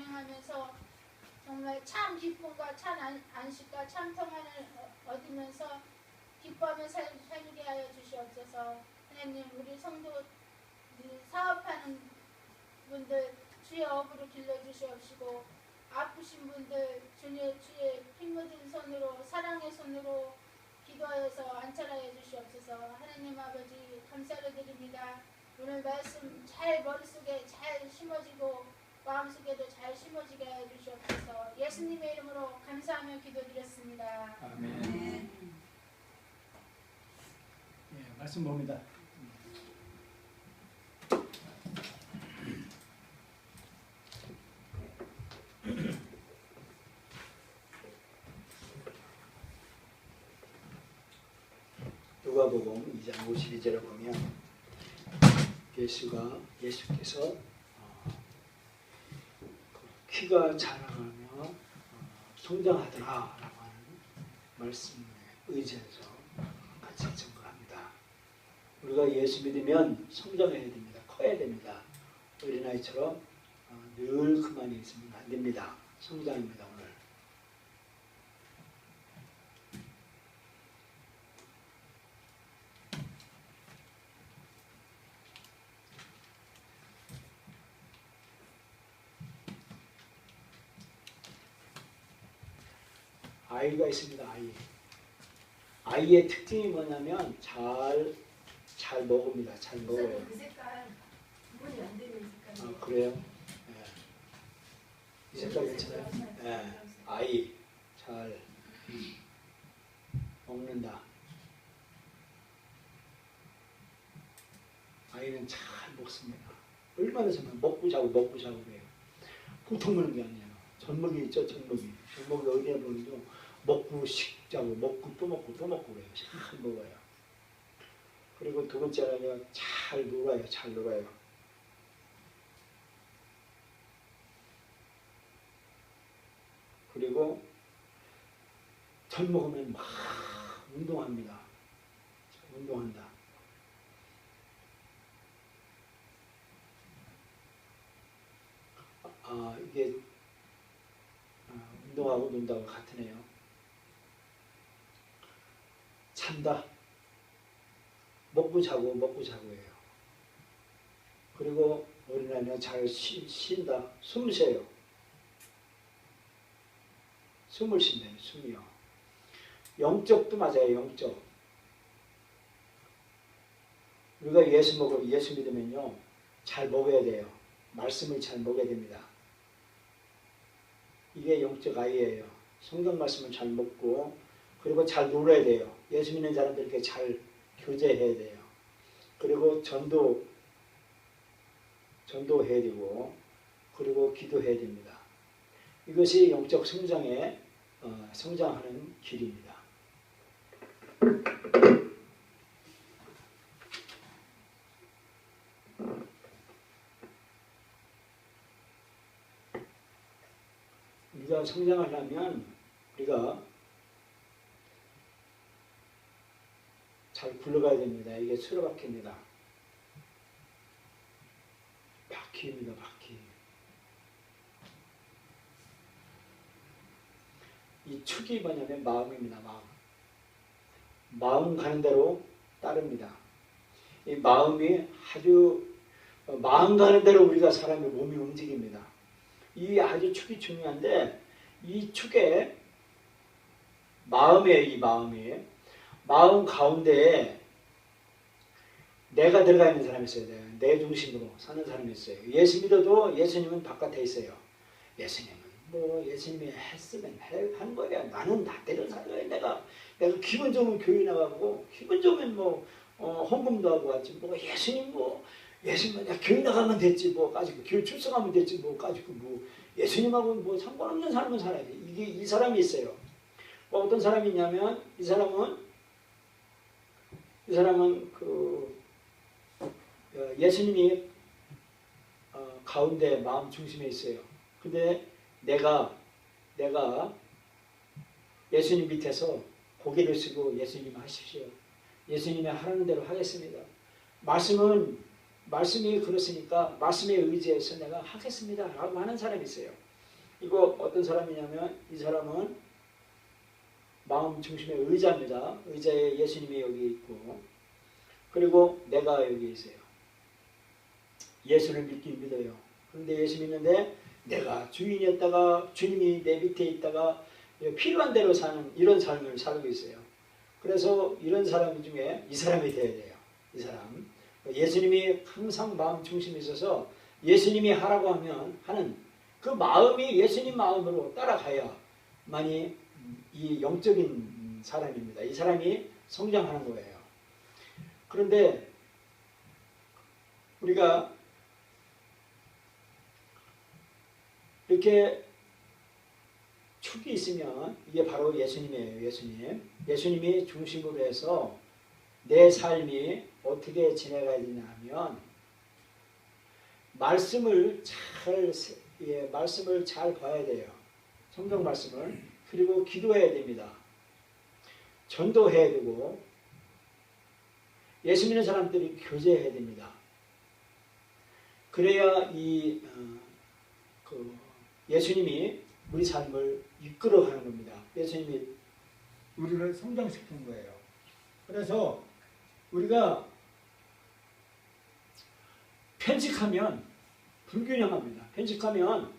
동행하면서 정말 참 기쁨과 참 안- 안식과 참 평안을 어- 얻으면서 기뻐하며 살, 살게 하여 주시옵소서. 하나님 우리 성도 이 사업하는 분들 주의 업으로 길러 주시옵시고 아프신 분들 주의 주의 피 묻은 손으로 사랑의 손으로 기도하여서 안찰하여 주시옵소서. 하나님 아버지 감사를 드립니다. 오늘 말씀 잘 머릿속에 잘 심어지고 마음속에도 잘 심어지게 하여 주시옵소서. 예수님의 이름으로 감사하며 기도드렸습니다. 아멘. 예, 말씀 봅니다. 누가복음 2장 52절을 보면 예수가 예수께서 어, 키가 자라가며 어, 성장하더라라고 하는 말씀에 의지해서 같이 증거합니다. 우리가 예수 믿으면 성장해야 됩니다. 커야 됩니다. 어린아이처럼 어, 늘 그만히 있으면 안 됩니다. 성장입니다 오늘. 아이가 있습니다. 아이. 아이의 특징이 뭐냐면 잘, 잘 먹습니다. 잘 먹어요. 그 색깔 구분이 안 되는 색깔. 아, 그래요? 예. 이 색깔 괜찮아요? 예. 아이, 잘 먹는다. 아이는 잘 먹습니다. 얼마나 정말 먹고 자고 먹고 자고 그래요. 보통 먹는 게 아니에요. 젖먹이 있죠, 젖먹이. 젖먹이 어디에 보면요. 먹고 식 자고 먹고 또 먹고 또 먹고 그래요. 잘 먹어요. 그리고 두 번째는요, 잘 놀아요, 잘 놀아요. 그리고 젖 먹으면 막 운동합니다. 운동한다. 아 이게 아, 운동하고 논다고 같으네요. 잔다. 먹고 자고 먹고 자고예요. 그리고 어린아이는 잘 쉬, 쉰다. 숨을 쉬어요. 숨을 쉰다요. 숨이요. 영적도 맞아요. 영적. 우리가 예수 먹어 예수 믿으면요 잘 먹어야 돼요. 말씀을 잘 먹어야 됩니다. 이게 영적 아이예요. 성경 말씀을 잘 먹고 그리고 잘 놀아야 돼요. 예수 믿는 사람들께 잘 교제해야 돼요. 그리고 전도 전도해야 되고 그리고 기도해야 됩니다. 이것이 영적 성장의 어, 성장하는 길입니다. 우리가 성장하려면 우리가 잘 굴러가야 됩니다. 이게 수레바퀴입니다. 바퀴입니다. 바퀴. 이 축이 뭐냐면 마음입니다. 마음. 마음 가는 대로 따릅니다. 이 마음이 아주 어, 마음 가는 대로 우리가 사람의 몸이 움직입니다. 이 아주 축이 중요한데 이 축에 마음에 이 마음이 마음 가운데에 내가 들어가 있는 사람이 있어야 돼요. 내 중심으로 사는 사람이 있어요. 예수 믿어도 예수님은 바깥에 있어요. 예수님은 뭐 예수님이 했으면 해, 한 거야. 나는 나대로 살 거야. 내가 내가 기분 좋으면 교회 나가고 기분 좋으면 뭐 어, 헌금도 하고 왔지. 뭐 예수님 뭐 예수님 내가 교회 나가면 됐지 뭐 가지고 교회 출석하면 됐지 뭐 가지고 뭐 예수님하고 뭐 상관없는 삶을 살아야지. 이게 이 사람이 있어요. 뭐 어떤 사람이 있냐면 이 사람은 이 사람은 그 어, 예수님이 어, 가운데 마음 중심에 있어요. 근데 내가 내가 예수님 밑에서 고개를 쓰고 예수님 하십시오. 예수님이 하라는 대로 하겠습니다. 말씀은 말씀이 그렇으니까 말씀에 의지해서 내가 하겠습니다 라고 하는 사람이 있어요. 이거 어떤 사람이냐면 이 사람은 마음 중심의 의자입니다. 의자에 예수님이 여기 있고 그리고 내가 여기 있어요. 예수를 믿긴 믿어요. 그런데 예수 믿는데 내가 주인이었다가 주님이 내 밑에 있다가 필요한 대로 사는 이런 삶을 살고 있어요. 그래서 이런 사람 중에 이 사람이 돼야 돼요. 이 사람. 예수님이 항상 마음 중심에 있어서 예수님이 하라고 하면 하는 그 마음이 예수님 마음으로 따라가야만이 이 영적인 사람입니다. 이 사람이 성장하는 거예요. 그런데 우리가 이렇게 축이 있으면 이게 바로 예수님이에요. 예수님. 예수님이 중심으로 해서 내 삶이 어떻게 지내가야 되냐면 말씀을 잘 예, 말씀을 잘 봐야 돼요. 성경 말씀을 그리고 기도해야 됩니다. 전도해야 되고 예수 믿는 사람들이 교제해야 됩니다. 그래야 이 어, 그 예수님이 우리 삶을 이끌어가는 겁니다. 예수님이 우리를 성장시키는 거예요. 그래서 우리가 편식하면 불균형합니다. 편식하면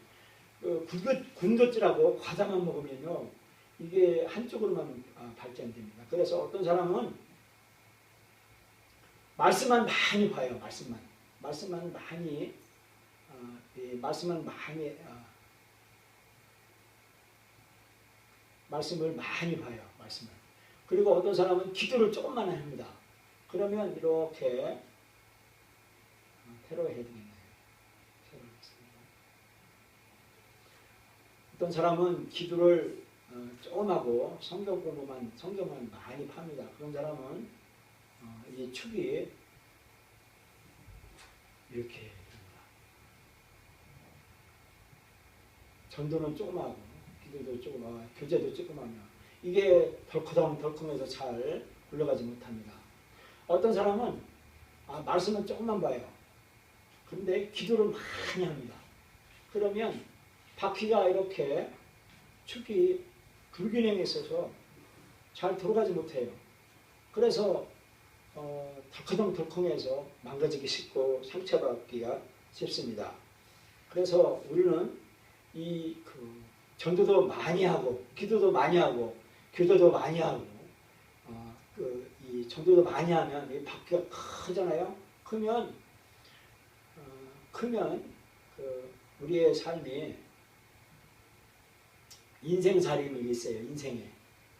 그 군것, 군것질하고 과자만 먹으면요 이게 한쪽으로만 아, 발전됩니다. 그래서 어떤 사람은 말씀만 많이 봐요. 말씀만 말씀만 많이 어, 이 말씀만 많이 어, 말씀을 많이 봐요. 말씀을 그리고 어떤 사람은 기도를 조금만 합니다. 그러면 이렇게 어, 테러해야 되겠네요. 테러했습니다. 어떤 사람은 기도를 어, 조금 하고 성경 공부만 성경만 많이 팝니다. 그런 사람은 어, 이 축이 이렇게 됩니다. 전도는 조금 하고 하고 교제도 조금 하면 이게 덜커덩 덜컹해서 잘 굴러가지 못합니다. 어떤 사람은 아, 말씀은 조금만 봐요. 근데 기도를 많이 합니다. 그러면 바퀴가 이렇게 축이 불균형에 있어서 잘 돌아가지 못해요. 그래서 어, 덜컹덜컹해서 망가지기 쉽고 상처받기가 쉽습니다. 그래서 우리는 이그 전도도 많이 하고 기도도 많이 하고 교도도 많이 하고 어, 그, 이 전도도 많이 하면 이 바퀴가 크잖아요. 크면 어, 크면 그 우리의 삶이 인생살이가 있어요. 인생에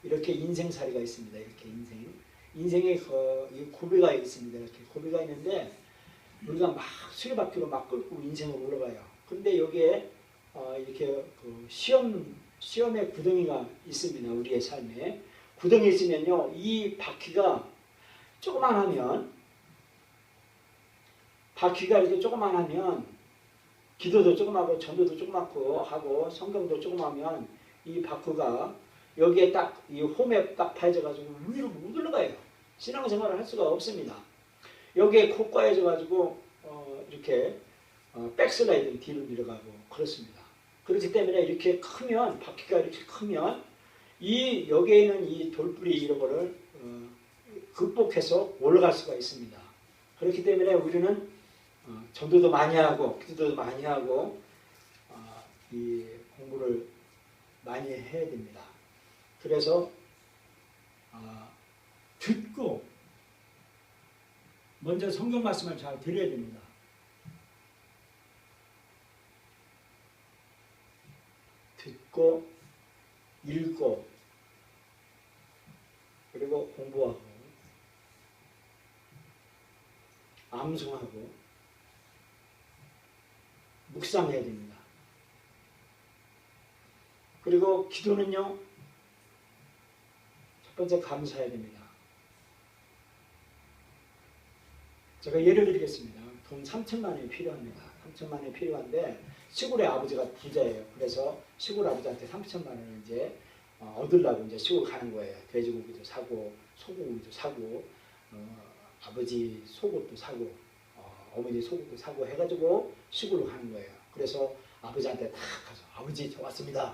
이렇게 인생살이가 있습니다. 이렇게 인생 인생에 그, 이 고비가 있습니다. 이렇게 고비가 있는데 우리가 막 수레바퀴로 막 끌고 인생을 올라가요. 근데 여기에 어, 이렇게 그 시험 시험의 구덩이가 있습니다. 우리의 삶에 구덩이 있으면요, 이 바퀴가 조그만 하면 바퀴가 이렇게 조그만 하면 기도도 조그마고 전도도 조그맣고 하고 성경도 조그마면 이 바퀴가 여기에 딱 이 홈에 딱 파여져가지고 위로 못 올라가요. 신앙생활을 할 수가 없습니다. 여기에 코 까여져가지고 어, 이렇게 어, 백슬라이딩 뒤로 밀어가고 그렇습니다. 그렇기 때문에 이렇게 크면 바퀴가 이렇게 크면 이 여기에 있는 이 돌뿌리 이런 거를 어, 극복해서 올라갈 수가 있습니다. 그렇기 때문에 우리는 어, 전도도 많이 하고 기도도 많이 하고 어, 이 공부를 많이 해야 됩니다. 그래서 어, 듣고 먼저 성경 말씀을 잘 들어야 됩니다. 듣고 읽고 그리고 공부하고 암송하고 묵상해야 됩니다. 그리고 기도는요 첫 번째 감사해야 됩니다. 제가 예를 드리겠습니다. 돈 3천만 원이 필요합니다. 3천만 원이 필요한데 시골의 아버지가 부자예요. 그래서 시골 아버지한테 3천만 원을 이제 어, 얻으려고 이제 시골 가는 거예요. 돼지고기도 사고 소고기도 사고 어, 아버지 속옷도 사고 어, 어머니 속옷도 사고 해가지고 시골로 가는 거예요. 그래서 아버지한테 딱 가서 아버지 저 왔습니다.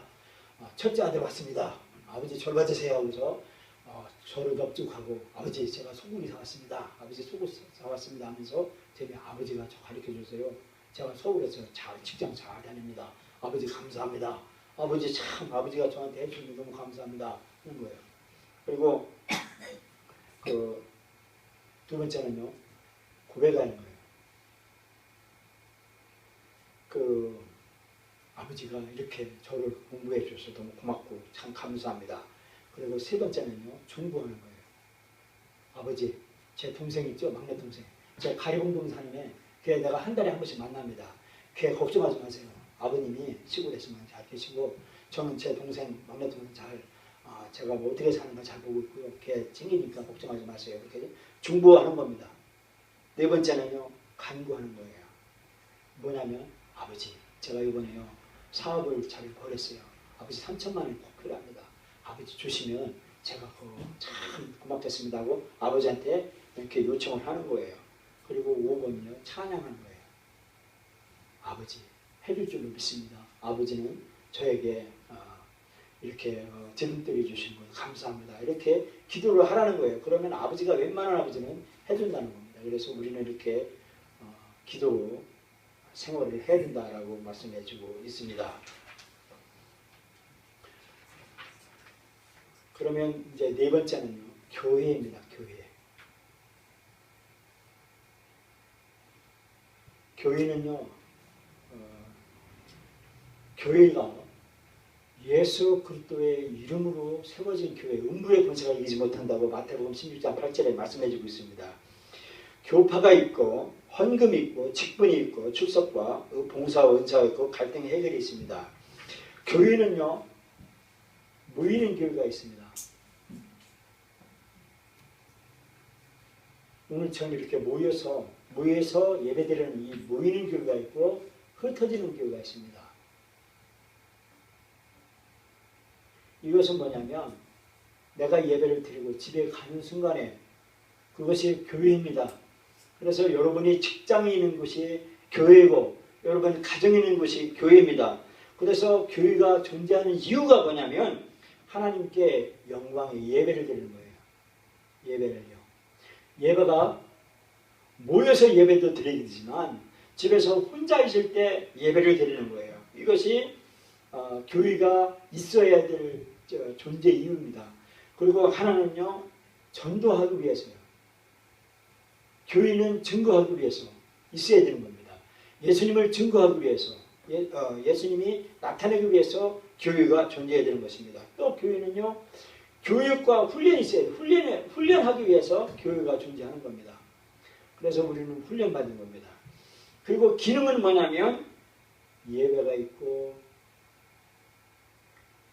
어, 첫째 아들 왔습니다. 아버지 절 받으세요 하면서 어, 저를 넙죽하고 아버지 제가 소고기 사왔습니다. 아버지 소고기 사왔습니다 하면서 제게 아버지가 저 가르쳐 주세요. 제가 서울에서 잘 직장 잘 다닙니다. 아버지 감사합니다. 아버지 참 아버지가 저한테 해주신 게 너무 감사합니다. 하는 거예요. 그리고 그 두 번째는요 고백하는 거예요. 그 아버지가 이렇게 저를 공부해 주셔서 너무 고맙고 참 감사합니다. 그리고 세 번째는요 중보하는 거예요. 아버지 제 동생 있죠 막내 동생 제 가리봉동 사는에 걔 내가 한 달에 한 번씩 만납니다. 걔 걱정하지 마세요. 아버님이 시골에서만 잘 계시고 저는 제 동생 막내 동생 잘 아, 제가 뭐 어떻게 사는가 잘 보고 있고요. 걔 챙기니까 걱정하지 마세요. 이렇게 중보하는 겁니다. 네 번째는요 간구하는 거예요. 뭐냐면 아버지 제가 이번에요 사업을 잘 벌였어요. 아버지 3천만 원이 꼭 필요합니다. 아버지 주시면 제가 그참 고맙겠습니다 하고 아버지한테 이렇게 요청을 하는 거예요. 그리고 5번은요 찬양하는 거예요. 아버지 해줄 줄로 믿습니다. 아버지는 저에게 어, 이렇게 어, 지름들이 주신 것 감사합니다. 이렇게 기도를 하라는 거예요. 그러면 아버지가 웬만한 아버지는 해준다는 겁니다. 그래서 우리는 이렇게 어, 기도로 생활을 해야 된다라고 말씀해주고 있습니다. 그러면 이제 네 번째는요 교회입니다. 교회. 교회는요 어, 교회가 예수 그리스도의 이름으로 세워진 교회 음부의 권세가 이기지 못한다고 마태복음 16장 8절에 말씀해주고 있습니다. 교파가 있고 헌금이 있고 직분이 있고 출석과 봉사와 은사가 있고 갈등의 해결이 있습니다. 교회는요 모이는 교회가 있습니다. 오늘처럼 이렇게 모여서 모여서 예배드리는 이 모이는 교회가 있고 흩어지는 교회가 있습니다. 이것은 뭐냐면 내가 예배를 드리고 집에 가는 순간에 그것이 교회입니다. 그래서 여러분이 직장에 있는 곳이 교회고 여러분 가정에 있는 곳이 교회입니다. 그래서 교회가 존재하는 이유가 뭐냐면 하나님께 영광의 예배를 드리는 거예요. 예배를요. 예배가 모여서 예배도 드리지만 집에서 혼자 있을 때 예배를 드리는 거예요. 이것이 어, 교회가 있어야 될 저, 존재 이유입니다. 그리고 하나는요 전도하기 위해서요. 교회는 증거하기 위해서 있어야 되는 겁니다. 예수님을 증거하기 위해서 예, 어, 예수님이 나타내기 위해서 교회가 존재해야 되는 것입니다. 또 교회는요 교육과 훈련이 있어야 돼요. 훈련 훈련하기 위해서 교회가 존재하는 겁니다. 그래서 우리는 훈련받는 겁니다. 그리고 기능은 뭐냐면 예배가 있고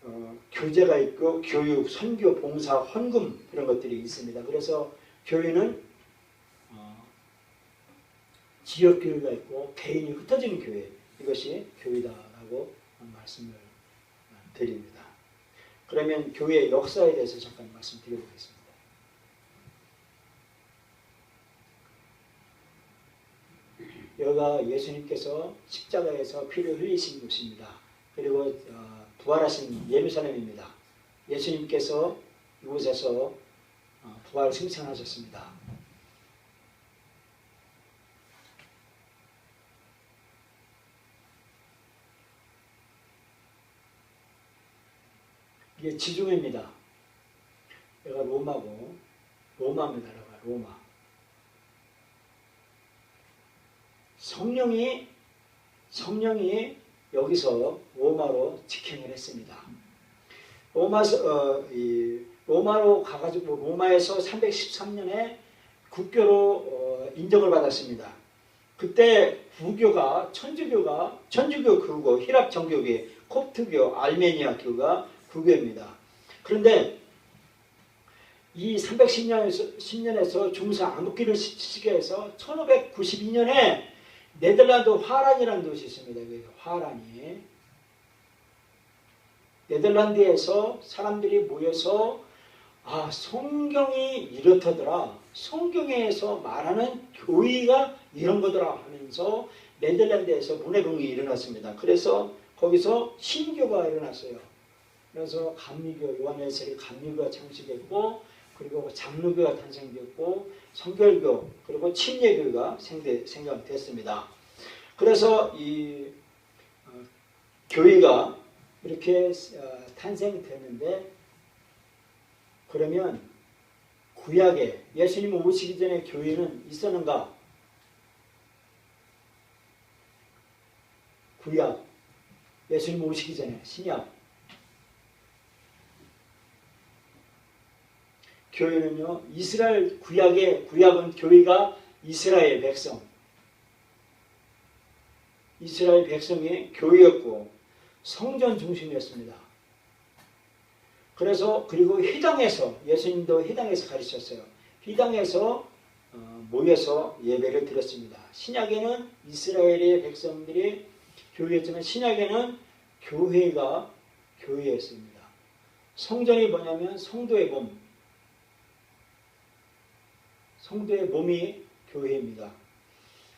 어, 교제가 있고 교육, 선교, 봉사, 헌금 이런 것들이 있습니다. 그래서 교회는 어, 지역 교회가 있고 개인이 흩어지는 교회 이것이 교회다라고 말씀을 드립니다. 그러면 교회의 역사에 대해서 잠깐 말씀드려보겠습니다. 여기가 예수님께서 십자가에서 피를 흘리신 곳입니다. 그리고 어, 부활하신 예루살렘입니다. 예수님께서 이곳에서 어, 부활 승천하셨습니다. 이게 지중해입니다. 여기가 로마고 로마입니다. 로마. 성령이 성령이 여기서 로마로 직행을 했습니다. 로마서 어, 이 로마로 가가지고 로마에서 313년에 국교로 어, 인정을 받았습니다. 그때 부교가 천주교가 천주교 교고 히랍 정교계 콥트교 알메니아 교가 국교입니다. 그런데 이 310년에서 10년에서 중사 암흑기를 시게 해서 1592년에 네덜란드 화란이라는 도시 있습니다. 그 화란이 네덜란드에서 사람들이 모여서 아 성경이 이렇다더라. 성경에서 말하는 교의가 이런 거더라 하면서 네덜란드에서 문해붕이 일어났습니다. 그래서 거기서 신교가 일어났어요. 그래서 감리교 요한일세를 감리교가 창시됐고 그리고 장로교가 탄생됐고 성결교 그리고 침례교가 생대, 생각됐습니다. 그래서 이 어, 교회가 이렇게 어, 탄생됐는데 그러면 구약에 예수님 오시기 전에 교회는 있었는가? 구약 예수님 오시기 전에 신약 교회는요 이스라엘 구약의 구약은 교회가 이스라엘 백성 이스라엘 백성이 교회였고 성전 중심이었습니다. 그래서 그리고 회당에서 예수님도 회당에서 가르쳤어요. 회당에서 어, 모여서 예배를 드렸습니다. 신약에는 이스라엘의 백성들이 교회였지만 신약에는 교회가 교회였습니다. 성전이 뭐냐면 성도의 몸, 성도의 몸이 교회입니다.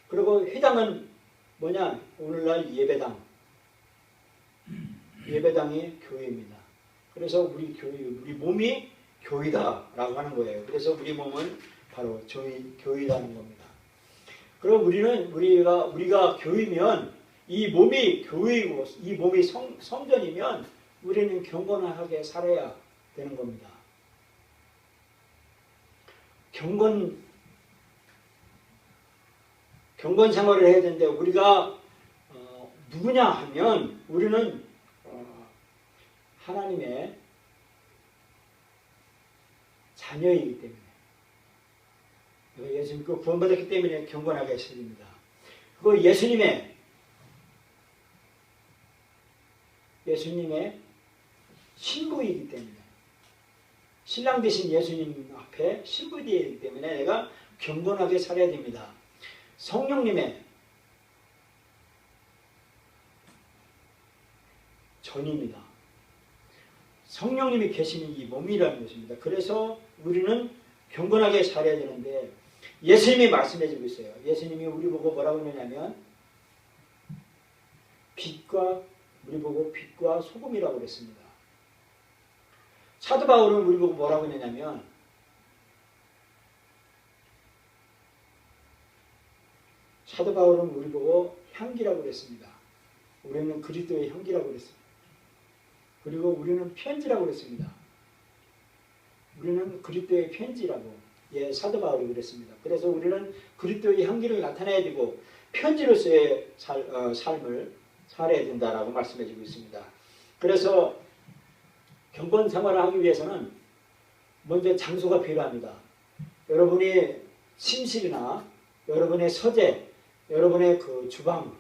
그리고 회당은 뭐냐? 오늘날 예배당, 예배당이 교회입니다. 그래서 우리 교회, 우리 몸이 교회다라고 하는 거예요. 그래서 우리 몸은 바로 교회, 교회라는 겁니다. 그럼 우리는 우리가 우리가 교회면 이 몸이 교회이고 이 몸이 성, 성전이면 우리는 경건하게 살아야 되는 겁니다. 경건 경건 생활을 해야 되는데 우리가 어, 누구냐 하면 우리는 어, 하나님의 자녀이기 때문에 예수님 그 구원받았기 때문에 경건하게 됩니다. 그거 예수님의 예수님의 신부이기 때문에 신랑 되신 예수님 앞에 신부이기 때문에 내가 경건하게 살아야 됩니다. 성령님의 전입니다. 성령님이 계시는 이 몸이라는 것입니다. 그래서 우리는 경건하게 살아야 되는데 예수님이 말씀해 주고 있어요. 예수님이 우리 보고 뭐라고 했냐면 빛과 우리 보고 빛과 소금이라고 그랬습니다. 사도 바울은 우리 보고 뭐라고 했냐면 사도 바울은 우리 보고 향기라고 그랬습니다. 우리는 그리스도의 향기라고 그랬습니다. 그리고 우리는 편지라고 그랬습니다. 우리는 그리스도의 편지라고 예 사도 바울이 그랬습니다. 그래서 우리는 그리스도의 향기를 나타내야 되고 편지로서의 살, 어, 삶을 살아야 된다라고 말씀해주고 있습니다. 그래서 경건 생활을 하기 위해서는 먼저 장소가 필요합니다. 여러분이 침실이나 여러분의 서재, 여러분의 그 주방,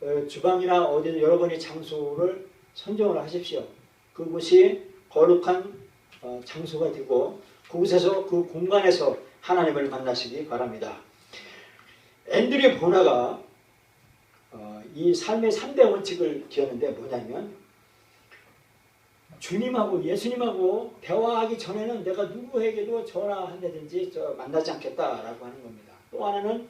어, 주방이나 어디 여러분의 장소를 선정을 하십시오. 그곳이 거룩한 어, 장소가 되고 그곳에서 그 공간에서 하나님을 만나시기 바랍니다. 앤드류 보나가 어, 이 삶의 3대 원칙을 기었는데 뭐냐면 주님하고 예수님하고 대화하기 전에는 내가 누구에게도 전화한다든지 저 만나지 않겠다라고 하는 겁니다. 또 하나는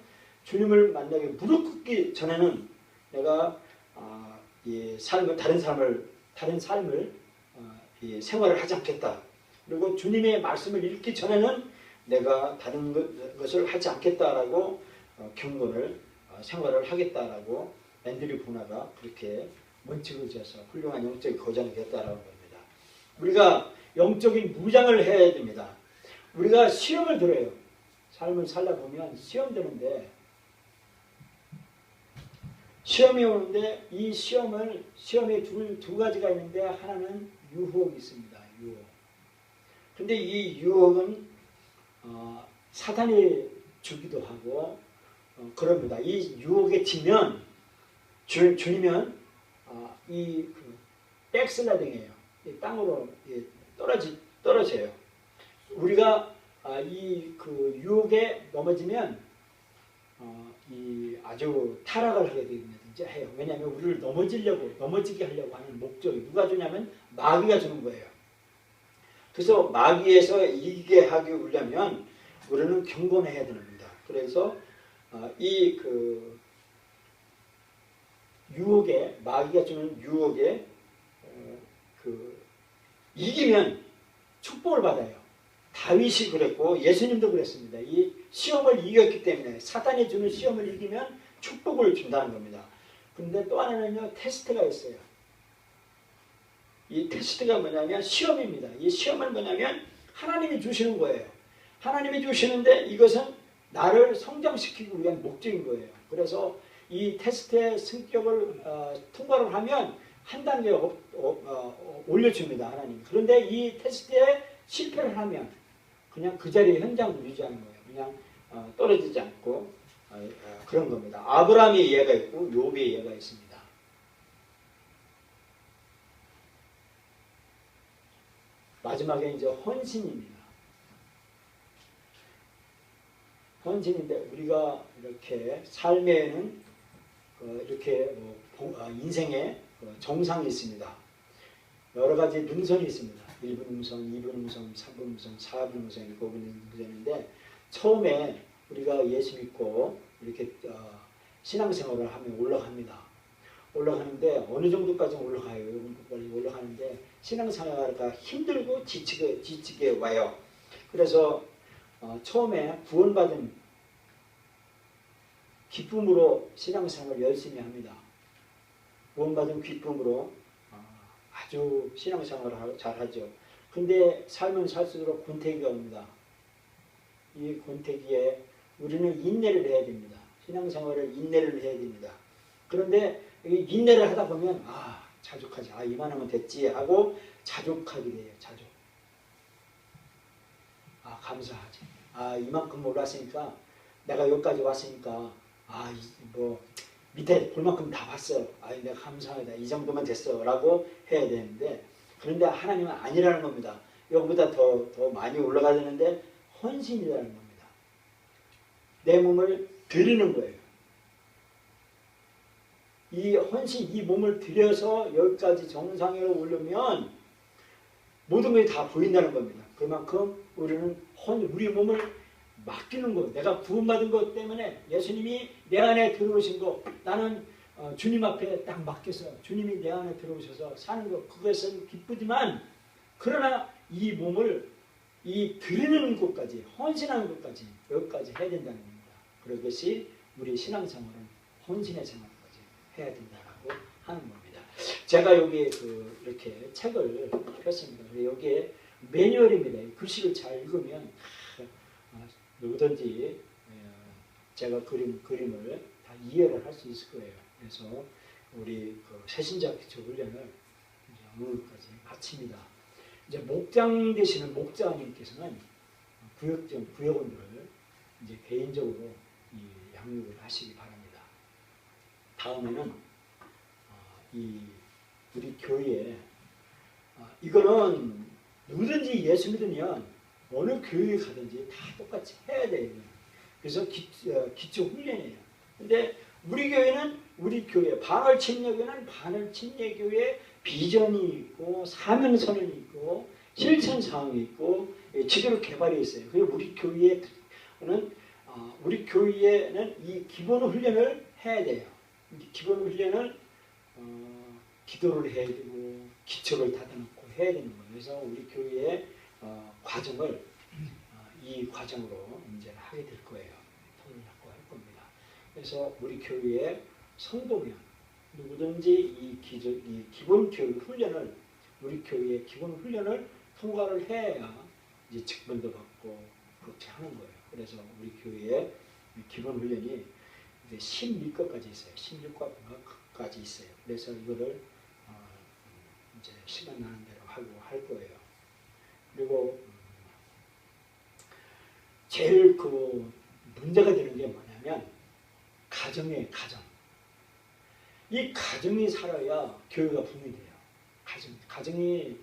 주님을 만나기 무릎 꿇기 전에는 내가 어, 이 삶을 다른 삶을 다른 삶을 어, 이 생활을 하지 않겠다. 그리고 주님의 말씀을 읽기 전에는 내가 다른 것, 것을 하지 않겠다라고 어, 경건을 어, 생활을 하겠다라고 앤드류 보나가 그렇게 원칙을 지어서 훌륭한 영적인 거장이 됐다라는 겁니다. 우리가 영적인 무장을 해야 됩니다. 우리가 시험을 들어요. 삶을 살다 보면 시험 드는데 시험이 오는데 이 시험을 시험에 두, 두 가지가 있는데 하나는 유혹이 있습니다. 유혹. 근데 이 유혹은 어, 사탄이 주기도 하고 어, 그럽니다. 이 유혹에 지면 주, 주이면 어, 이 그 백슬라딩이에요. 이 땅으로 이 떨어지 떨어져요. 우리가 아, 이그 유혹에 넘어지면 어, 이 아주 타락을 하게 되든지 해요. 왜냐하면 우리를 넘어지려고 넘어지게 하려고 하는 목적이 누가 주냐면 마귀가 주는 거예요. 그래서 마귀에서 이기게 하기 위하면 우리는 경건해야 됩니다. 그래서 어, 이그 유혹에 마귀가 주는 유혹에 어, 그 이기면 축복을 받아요. 다윗이 그랬고 예수님도 그랬습니다. 이 시험을 이겼기 때문에 사단이 주는 시험을 이기면 축복을 준다는 겁니다. 그런데 또 하나는요 테스트가 있어요. 이 테스트가 뭐냐면 시험입니다. 이 시험은 뭐냐면 하나님이 주시는 거예요. 하나님이 주시는데 이것은 나를 성장시키기 위한 목적인 거예요. 그래서 이 테스트의 성격을 어, 통과를 하면 한 단계 어, 어, 어, 올려줍니다. 하나님. 그런데 이 테스트에 실패를 하면 그냥 그 자리에 현장을 유지하는 거예요. 그냥 어, 떨어지지 않고 어, 어, 그런 겁니다. 아브라함의 예가 있고 요비의 예가 있습니다. 마지막에 이제 헌신입니다. 헌신인데 우리가 이렇게 삶에는 어, 이렇게 뭐 보- 아, 인생에 어, 정상이 있습니다. 여러 가지 능선이 있습니다. 1분 음선, 2분 음선, 3분 음선, 4분 음선, 5분 음선인데 처음에 우리가 예수 믿고 이렇게 어, 신앙생활을 하면 올라갑니다. 올라가는데 어느 정도까지 올라가요? 여러분까지 올라가는데 신앙생활가 힘들고 지치게 지치게 와요. 그래서 어, 처음에 구원받은 기쁨으로 신앙생활 열심히 합니다. 구원받은 기쁨으로 어, 아주 신앙생활을 하- 잘하죠. 근데 삶은 살수록 권태기가 옵니다. 이 권태기에 우리는 인내를 해야 됩니다. 신앙생활을 인내를 해야 됩니다. 그런데 이 인내를 하다 보면 아 자족하지 아 이만하면 됐지 하고 자족하게 돼요. 자족. 아 감사하지. 아 이만큼 올랐으니까 내가 여기까지 왔으니까 아뭐 밑에 볼 만큼 다 봤어. 아 내가 감사하다. 이 정도만 됐어 라고 해야 되는데 그런데 하나님은 아니라는 겁니다. 여기보다 더, 더 많이 올라가야 되는데 헌신이라는 겁니다. 내 몸을 드리는 거예요. 이 헌신, 이 몸을 들여서 여기까지 정상에 오르면 모든 것이 다 보인다는 겁니다. 그만큼 우리는 헌, 우리 몸을 맡기는 거, 내가 구원받은 것 때문에 예수님이 내 안에 들어오신 거, 나는 어, 주님 앞에 딱 맡겨서 주님이 내 안에 들어오셔서 사는 것, 그것은 기쁘지만 그러나 이 몸을 이 드리는 것까지, 헌신하는 것까지 여기까지 해야 된다는 겁니다. 그것이 우리 신앙생활은 헌신의 생활까지 해야 된다라고 하는 겁니다. 제가 여기 그 이렇게 책을 폈습니다. 여기에 매뉴얼입니다. 이 글씨를 잘 읽으면 아, 누구든지 어, 제가 그림 그림을 다 이해를 할 수 있을 거예요. 그래서 우리 그 새신자 기초 훈련을 오늘까지 마칩니다. 이제 목장 되시는 목자님께서는 구역장 구역원들을 이제 개인적으로 이 양육을 하시기 바랍니다. 다음에는 어, 이 우리 교회에 어, 이거는 누구든지 예수 믿으면 어느 교회에 가든지 다 똑같이 해야 돼요. 그래서 기, 어, 기초 훈련이에요. 근데 우리 교회는 우리 교회 반월 침례교회는 반월 침례교회 비전이 있고 사명선언이 있고 실천 사항이 있고 예, 지도로 개발이 있어요. 그리고 우리 교회는 어, 우리 교회는 이 기본 훈련을 해야 돼요. 이 기본 훈련을 어, 기도를 해야 되고 기초를 닫아놓고 해야 되는 거예요. 그래서 우리 교회의 어, 과정을 어, 이 과정으로 이제 하게 될 거예요. 통을 갖고 할 겁니다. 그래서 우리 교회의 성도면 누구든지 이, 기저, 이 기본 교육 훈련을 우리 교회의 기본 훈련을 통과를 해야 이제 직분도 받고 그렇게 하는 거예요. 그래서 우리 교회의 이 기본 훈련이 이제 16과까지 있어요. 16과까지 있어요. 그래서 이거를 어, 이제 시간 나는 대로 하고 할 거예요. 그리고 음, 제일 그 문제가 되는 게 뭐냐면 가정이에요. 가정. 이 가정이 살아야 교회가 부흥이 돼요. 가정, 가정이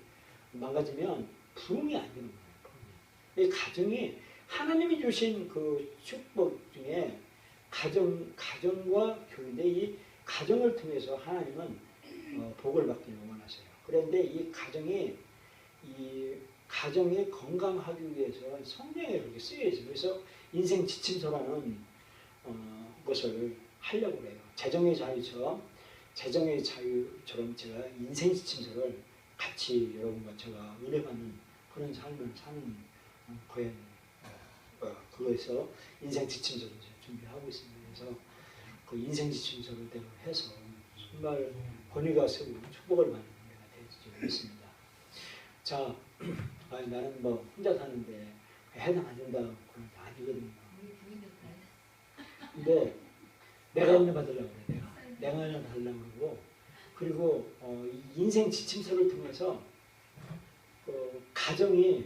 망가지면 부흥이 안 되는 거예요. 부흥이. 이 가정이 하나님이 주신 그 축복 중에 가정, 가정과 교회인데 이 가정을 통해서 하나님은 어, 복을 받기를 원하세요. 그런데 이 가정이 이 가정이 건강하기 위해서 성경에 그렇게 쓰여 있어요. 그래서 인생 지침서라는 어, 것을 하려고 해요. 재정의 자유처 재정의 자유처럼 제가 인생 지침서를 같이 여러분과 제가 은혜받는 그런 삶을 사는 어, 거에 어, 어, 그거에서 인생 지침서를 준비하고 있습니다. 그래서 그 인생 지침서를 대로 해서 정말 권위가 세고 축복을 받는 은혜가 되지 있습니다. 자, 아니, 나는 뭐 혼자 사는데 해당 안 된다 그런 게 아니거든요. 근데 내가 은혜 받으려고 그래 내가 받으려고 그러고 그리고 어, 이 인생 지침서를 통해서 어, 가정이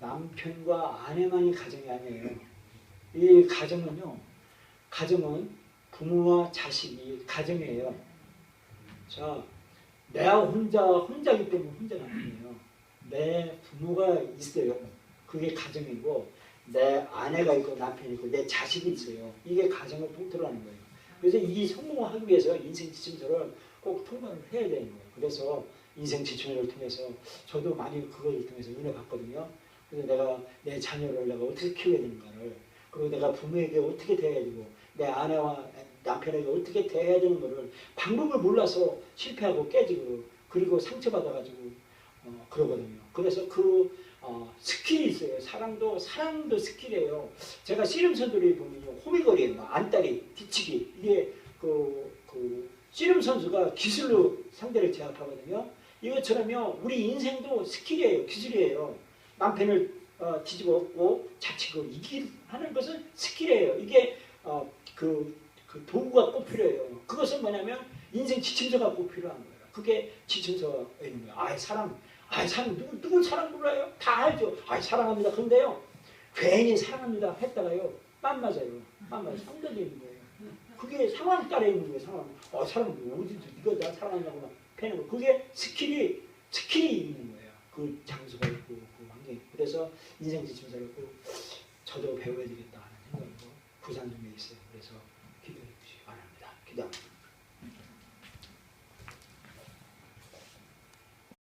남편과 아내만이 가정이 아니에요 이 가정은요 가정은 부모와 자식이 가정이에요 자 내가 혼자 혼자기 때문에 혼자가 아니에요 내 부모가 있어요 그게 가정이고 내 아내가 있고 남편이 있고 내 자식이 있어요. 이게 가정을 통틀어 하는 거예요. 그래서 이 성공을 하기 위해서 인생 지침서를 꼭 통과를 해야 되는 거예요. 그래서 인생 지침서를 통해서 저도 많이 그걸 통해서 은혜 받거든요. 그래서 내가 내 자녀를 내가 어떻게 키워야 되는가를 그리고 내가 부모에게 어떻게 대해야 되고 내 아내와 남편에게 어떻게 대해야 되는 거를 방법을 몰라서 실패하고 깨지고 그리고 상처받아가지고 어, 그러거든요. 그래서 그 어, 스킬이 있어요. 사랑도 사랑도 스킬이에요. 제가 씨름선수들이 보면요, 호미거리, 뭐 안다리, 뒤치기 선수가 기술로 상대를 제압하거든요. 이것처럼요, 우리 인생도 스킬이에요, 기술이에요. 남편을 어, 뒤집어고 자치고 이기 하는 것은 스킬이에요. 이게 어, 그, 그 도구가 꼭 필요해요. 그것은 뭐냐면 인생 지침서가 꼭 필요한 거예요. 그게 지침서에 있는 거예요. 아, 사랑. 아, 사랑 누구 누굴 사랑 몰라요? 다 알죠. 아, 사랑합니다. 근데요, 괜히 사랑합니다 했다가요, 빰 맞아요. 빰 맞아요. 상대도 있는 거예요. 그게 상황 따라 있는 거예요. 상황. 어, 사람 어디서 네가 나 사랑한다고 막 패는 거. 그게 스킬이 스킬이 있는 거예요. 그 장소가 있고 그. 있고. 그래서 인생 지침서를 꼭 저도 배워야 되겠다 하는 생각이고 부산 중에 있어요. 그래서 기도해 주시기 바랍니다. 기도합니다.